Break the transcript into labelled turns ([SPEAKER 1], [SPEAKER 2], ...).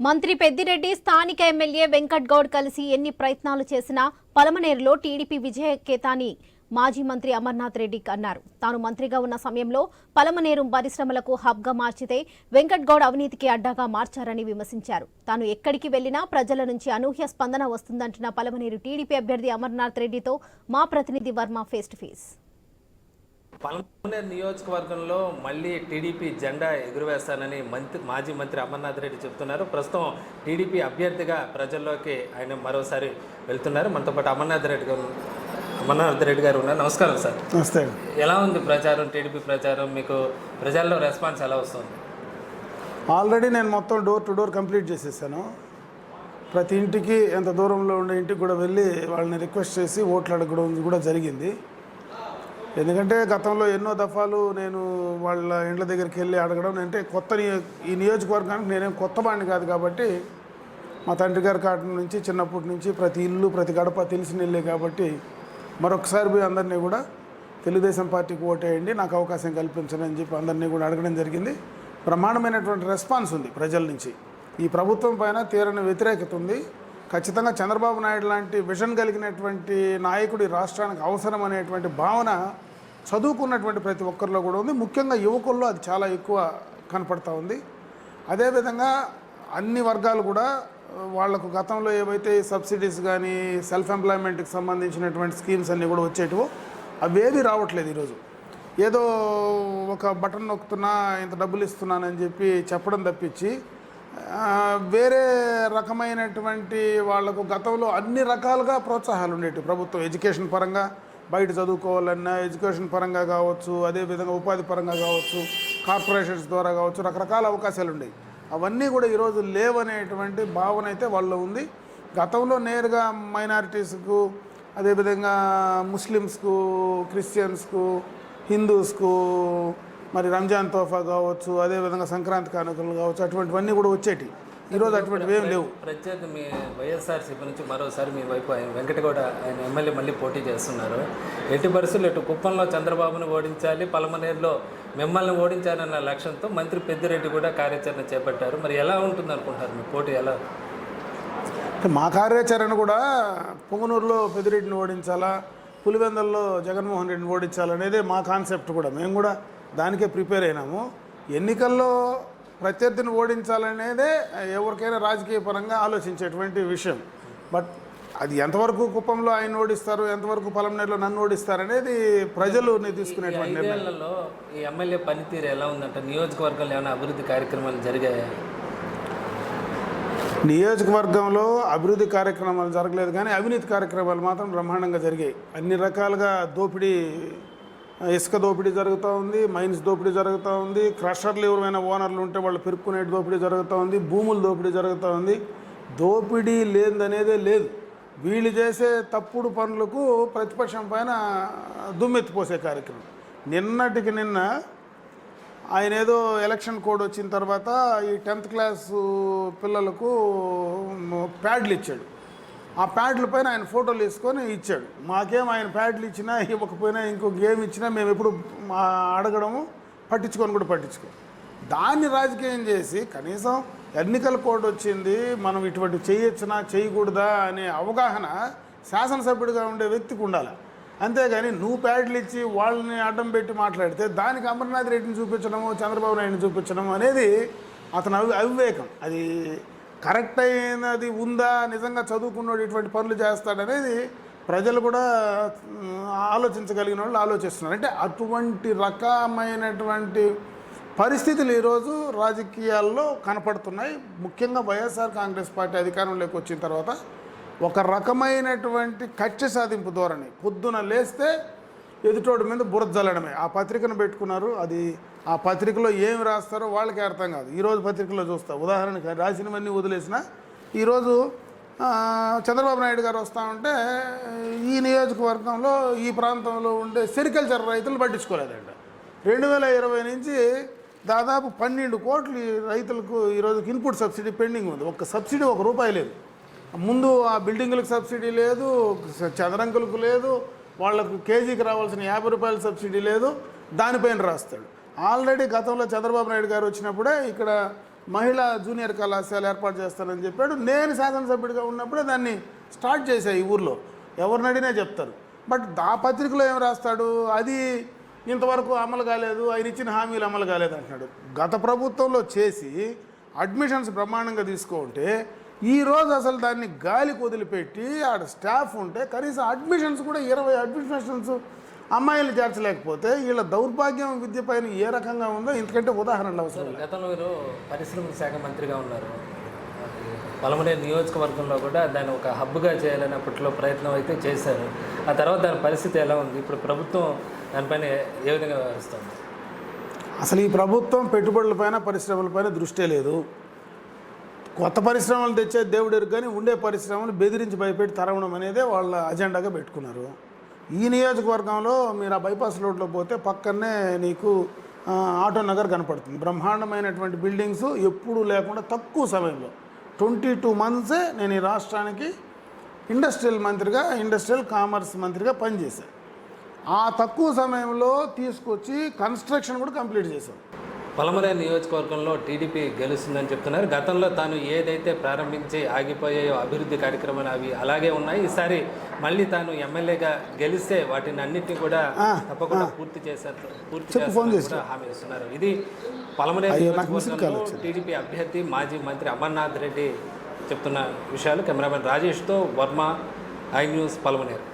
[SPEAKER 1] మంత్రి పెద్దిరెడ్డి స్థానిక ఎమ్మెల్యే వెంకట్ గౌడ్ కలిసి ఎన్ని ప్రయత్నాలు చేసినా పలమనేరులో టీడీపీ విజయకేతాని మాజీ మంత్రి అమర్నాథ్ రెడ్డి అన్నారు. తాను మంత్రిగా ఉన్న సమయంలో పలమనేరు పరిశ్రమలకు హబ్గా మార్చితే వెంకట్ గౌడ్ అవినీతికి అడ్డాగా మార్చారని విమర్శించారు. తాను ఎక్కడికి వెళ్ళినా ప్రజల నుంచి అనూహ్య స్పందన వస్తుందంటున్న పలమనేరు టీడీపీ అభ్యర్థి అమర్నాథ్ రెడ్డితో మా ప్రతినిధి Varma face to face.
[SPEAKER 2] Palamaneru నియోజకవర్గంలో మళ్ళీ టీడీపీ జెండా ఎగురవేస్తానని మంత్రి మాజీ మంత్రి అమర్నాథ్ రెడ్డి చెప్తున్నారు. ప్రస్తుతం టీడీపీ అభ్యర్థిగా ప్రజల్లోకి ఆయన మరోసారి వెళ్తున్నారు. మనతో పాటు అమర్నాథ్ రెడ్డి గారు అమర్నాథ్ రెడ్డి గారు ఉన్నారు. నమస్కారం సార్.
[SPEAKER 3] నమస్తే.
[SPEAKER 2] ఎలా ఉంది ప్రచారం టీడీపీ ప్రచారం? మీకు ప్రజల్లో రెస్పాన్స్ ఎలా వస్తుంది?
[SPEAKER 3] ఆల్రెడీ నేను మొత్తం డోర్ టు డోర్ కంప్లీట్ చేసేసాను. ప్రతి ఇంటికి ఎంత దూరంలో ఉండే ఇంటికి కూడా వెళ్ళి వాళ్ళని రిక్వెస్ట్ చేసి ఓట్లు అడగడం కూడా జరిగింది. ఎందుకంటే గతంలో ఎన్నో దఫాలు నేను వాళ్ళ ఇండ్ల దగ్గరికి వెళ్ళి అడగడం అంటే కొత్త ఈ నియోజకవర్గానికి నేనేం కొత్త వాడిని కాదు కాబట్టి మా తండ్రి గారి కాటి నుంచి చిన్నప్పటి నుంచి ప్రతి ఇల్లు ప్రతి గడప తెలిసిన ఇల్లే కాబట్టి మరొకసారి పోయి అందరినీ కూడా తెలుగుదేశం పార్టీకి ఓటేయండి నాకు అవకాశం కల్పించండి అని చెప్పి అందరినీ కూడా అడగడం జరిగింది. ప్రమాణమైనటువంటి రెస్పాన్స్ ఉంది ప్రజల నుంచి. ఈ ప్రభుత్వం పైన తీరని వ్యతిరేకత ఉంది. ఖచ్చితంగా చంద్రబాబు నాయుడు లాంటి విజన్ కలిగినటువంటి నాయకుడి రాష్ట్రానికి అవసరం అనేటువంటి భావన చదువుకున్నటువంటి ప్రతి ఒక్కరిలో కూడా ఉంది. ముఖ్యంగా యువకుల్లో అది చాలా ఎక్కువ కనపడతా ఉంది. అదేవిధంగా అన్ని వర్గాలు కూడా వాళ్ళకు గతంలో ఏవైతే సబ్సిడీస్ కానీ సెల్ఫ్ ఎంప్లాయ్మెంట్కి సంబంధించినటువంటి స్కీమ్స్ అన్నీ కూడా వచ్చేటివో అవేవి రావట్లేదు ఈరోజు. ఏదో ఒక బటన్ నొక్కుతున్నా ఇంత డబ్బులు ఇస్తున్నానని చెప్పి చెప్పడం తప్పించి వేరే రకమైనటువంటి వాళ్ళకు గతంలో అన్ని రకాలుగా ప్రోత్సాహాలు ఉండేవి ప్రభుత్వం ఎడ్యుకేషన్ పరంగా బయట చదువుకోవాలన్నా ఎడ్యుకేషన్ పరంగా కావచ్చు అదేవిధంగా ఉపాధి పరంగా కావచ్చు కార్పొరేషన్స్ ద్వారా కావచ్చు రకరకాల అవకాశాలు ఉండేవి అవన్నీ కూడా ఈరోజు లేవనేటువంటి భావన అయితే వాళ్ళు ఉంది. గతంలో నేరుగా మైనారిటీస్కు అదేవిధంగా ముస్లిమ్స్కు క్రిస్టియన్స్కు హిందూస్కు మరి రంజాన్ తోఫా కావచ్చు అదేవిధంగా సంక్రాంతి కానుకలు కావచ్చు అటువంటివన్నీ కూడా వచ్చేటి ఈరోజు అటువంటివి ఏం లేవు.
[SPEAKER 2] ప్రత్యేక మీ వైఎస్ఆర్సీపీ నుంచి మరోసారి మీ వైపు ఆయన వెంకటగౌడ ఆయన ఎమ్మెల్యే మళ్ళీ పోటీ చేస్తున్నారు. ఎట్టి పరిస్థితులు ఇటు కుప్పంలో చంద్రబాబును ఓడించాలి పలమనేరులో మిమ్మల్ని ఓడించాలన్న లక్ష్యంతో మంత్రి పెద్దిరెడ్డి కూడా కార్యాచరణ చేపట్టారు. మరి ఎలా ఉంటుంది అనుకుంటారు మీ పోటీ ఎలా?
[SPEAKER 3] మా కార్యాచరణ కూడా పొంగనూరులో పెద్దిరెడ్డిని ఓడించాలా పులివెందల్లో జగన్మోహన్ రెడ్డిని ఓడించాలనేదే మా కాన్సెప్ట్ కూడా. మేము కూడా దానికే ప్రిపేర్ అయినాము. ఎన్నికల్లో ప్రత్యర్థిని ఓడించాలనేదే ఎవరికైనా రాజకీయ పరంగా ఆలోచించేటువంటి విషయం. బట్ అది ఎంతవరకు కుప్పంలో ఆయన ఓడిస్తారు ఎంతవరకు పొలంనేరులో నన్ను ఓడిస్తారు అనేది ప్రజలు తీసుకునేటువంటి నిర్ణయం.
[SPEAKER 2] ఐదేళ్ళలో ఈ ఎమ్మెల్యే పనితీరు ఎలా ఉందంటే? నియోజకవర్గంలో ఏమైనా అభివృద్ధి కార్యక్రమాలు జరిగాయా?
[SPEAKER 3] నియోజకవర్గంలో అభివృద్ధి కార్యక్రమాలు జరగలేదు కానీ అవినీతి కార్యక్రమాలు మాత్రం బ్రహ్మాండంగా జరిగాయి. అన్ని రకాలుగా దోపిడీ ఇసుక దోపిడీ జరుగుతూ ఉంది మైన్స్ దోపిడీ జరుగుతూ ఉంది క్రషర్లు ఎవరైనా ఓనర్లు ఉంటే వాళ్ళు పెరుక్కునే దోపిడీ జరుగుతూ ఉంది భూముల దోపిడీ జరుగుతూ ఉంది. దోపిడీ లేదనేదే లేదు. వీళ్ళు చేసే తప్పుడు పనులకు ప్రతిపక్షం పైన దుమ్మెత్తిపోసే కార్యక్రమం. నిన్నటికి నిన్న ఆయన ఏదో ఎలక్షన్ కోడ్ వచ్చిన తర్వాత ఈ టెన్త్ క్లాస్ పిల్లలకు ప్యాడ్లు ఇచ్చాడు. ఆ ప్యాడ్ల పైన ఆయన ఫోటోలు తీసుకొని ఇచ్చాడు. మాకేం ఆయన ప్యాడ్లు ఇచ్చినా ఇవ్వకపోయినా ఇంకో గేమ్ ఇచ్చినా మేము ఎప్పుడు మా అడగడము పట్టించుకొని కూడా పట్టించుకో. దాన్ని రాజకీయం చేసి కనీసం ఎన్నికల కోడ్ వచ్చింది మనం ఇటువంటి చేయొచ్చునా చేయకూడదా అనే అవగాహన శాసనసభ్యుడిగా ఉండే వ్యక్తికి ఉండాలి. అంతేగాని నువ్వు ప్యాడ్లు ఇచ్చి వాళ్ళని అడ్డం పెట్టి మాట్లాడితే దానికి అమర్నాథ్ రెడ్డిని చూపించడము చంద్రబాబు నాయుడిని చూపించడం అనేది అతను అవి అవివేకం. అది కరెక్ట్ అయినది ఉందా నిజంగా చదువుకున్నాడు ఇటువంటి పనులు చేస్తాడనేది ప్రజలు కూడా ఆలోచించగలిగిన వాళ్ళు ఆలోచిస్తున్నారు. అంటే అటువంటి రకమైనటువంటి పరిస్థితులు ఈరోజు రాజకీయాల్లో కనపడుతున్నాయి. ముఖ్యంగా వైఎస్ఆర్ కాంగ్రెస్ పార్టీ అధికారంలోకి వచ్చిన తర్వాత ఒక రకమైనటువంటి కక్ష సాధింపు ధోరణి. పొద్దున లేస్తే ఎదుటోడి మీద బురద జల్లడమే. ఆ పత్రికను పెట్టుకున్నారు. అది ఆ పత్రికలో ఏమి రాస్తారో వాళ్ళకి అర్థం కాదు. ఈరోజు పత్రికలో చూస్తా. ఉదాహరణకి రాసినవన్నీ వదిలేసిన ఈరోజు చంద్రబాబు నాయుడు గారు వస్తూ ఉంటే ఈ నియోజకవర్గంలో ఈ ప్రాంతంలో ఉండే సెరికల్చర్ రైతులు పట్టించుకోలేదండి రెండు వేల ఇరవై నుంచి దాదాపు పన్నెండు కోట్లు రైతులకు ఈరోజు ఇన్పుట్ సబ్సిడీ పెండింగ్ ఉంది. ఒక సబ్సిడీ ఒక రూపాయి లేదు. ముందు ఆ బిల్డింగులకు సబ్సిడీ లేదు చదరంకులకు లేదు వాళ్ళకు కేజీకి రావాల్సిన యాభై రూపాయల సబ్సిడీ లేదు దానిపైన రాస్తాడు. ఆల్రెడీ గతంలో చంద్రబాబు నాయుడు గారు వచ్చినప్పుడే ఇక్కడ మహిళా జూనియర్ కళాశాల ఏర్పాటు చేస్తానని చెప్పాడు. నేను శాసనసభ్యుడిగా ఉన్నప్పుడే దాన్ని స్టార్ట్ చేశాయి ఈ ఊర్లో. ఎవరిని అడిగినా చెప్తారు. బట్ ఆ పత్రికలో ఏం రాస్తాడు? అది ఇంతవరకు అమలు కాలేదు. ఆయన ఇచ్చిన హామీలు అమలు కాలేదు అంటున్నాడు. గత ప్రభుత్వంలో చేసి అడ్మిషన్స్ బ్రహ్మాండంగా తీసుకుంటే ఈ రోజు అసలు దాన్ని గాలికి వదిలిపెట్టి ఆడ స్టాఫ్ ఉంటే కనీసం అడ్మిషన్స్ కూడా ఇరవై అడ్మిషన్స్ అమ్మాయిలు చేర్చలేకపోతే వీళ్ళ దౌర్భాగ్యం విద్య పైన ఏ రకంగా ఉందో ఇంతకంటే ఉదాహరణలు అవసరం.
[SPEAKER 2] గతంలో మీరు పరిశ్రమల శాఖ మంత్రిగా ఉన్నారు. పలమనేరు నియోజకవర్గంలో కూడా దాన్ని ఒక హబ్గా చేయాలని అప్పట్లో ప్రయత్నం అయితే చేశారు. ఆ తర్వాత దాని పరిస్థితి ఎలా ఉంది? ఇప్పుడు ప్రభుత్వం దానిపైన ఏ విధంగా వ్యవహరిస్తుంది?
[SPEAKER 3] అసలు ఈ ప్రభుత్వం పెట్టుబడులపైన పరిశ్రమలపైన దృష్టే లేదు. కొత్త పరిశ్రమలు తెచ్చే దేవుడు కానీ ఉండే పరిశ్రమలు బెదిరించి భయపెట్టి తరవడం అనేదే వాళ్ళ అజెండాగా పెట్టుకున్నారు. ఈ నియోజకవర్గంలో మీరు ఆ బైపాస్ రోడ్లో పోతే పక్కనే నీకు ఆటో నగర్ కనపడుతుంది. బ్రహ్మాండమైనటువంటి బిల్డింగ్స్ ఎప్పుడూ లేకుండా తక్కువ సమయంలో. ట్వంటీ టూ మంత్సే నేను ఈ రాష్ట్రానికి ఇండస్ట్రియల్ మంత్రిగా ఇండస్ట్రియల్ కామర్స్ మంత్రిగా పనిచేశాను ఆ తక్కువ సమయంలో తీసుకొచ్చి కన్స్ట్రక్షన్ కూడా కంప్లీట్ చేశాం.
[SPEAKER 2] పలమనేరు నియోజకవర్గంలో టీడీపీ గెలుస్తుందని చెప్తున్నారు. గతంలో తాను ఏదైతే ప్రారంభించి ఆగిపోయాయో అభివృద్ధి కార్యక్రమాలు అవి అలాగే ఉన్నాయి. ఈసారి మళ్ళీ తాను ఎమ్మెల్యేగా గెలిస్తే వాటిని అన్నిటిని కూడా తప్పకుండా పూర్తి చేశారు పూర్తి చేస్తారని కూడా హామీ ఇస్తున్నారు. ఇది
[SPEAKER 3] కాల్
[SPEAKER 2] నియోజకవర్గంలో టీడీపీ అభ్యర్థి మాజీ మంత్రి అమర్నాథ్ రెడ్డి చెప్తున్న విషయాలు. కెమెరామెన్ రాజేష్తో వర్మ ఐ న్యూస్ పలమనేరు.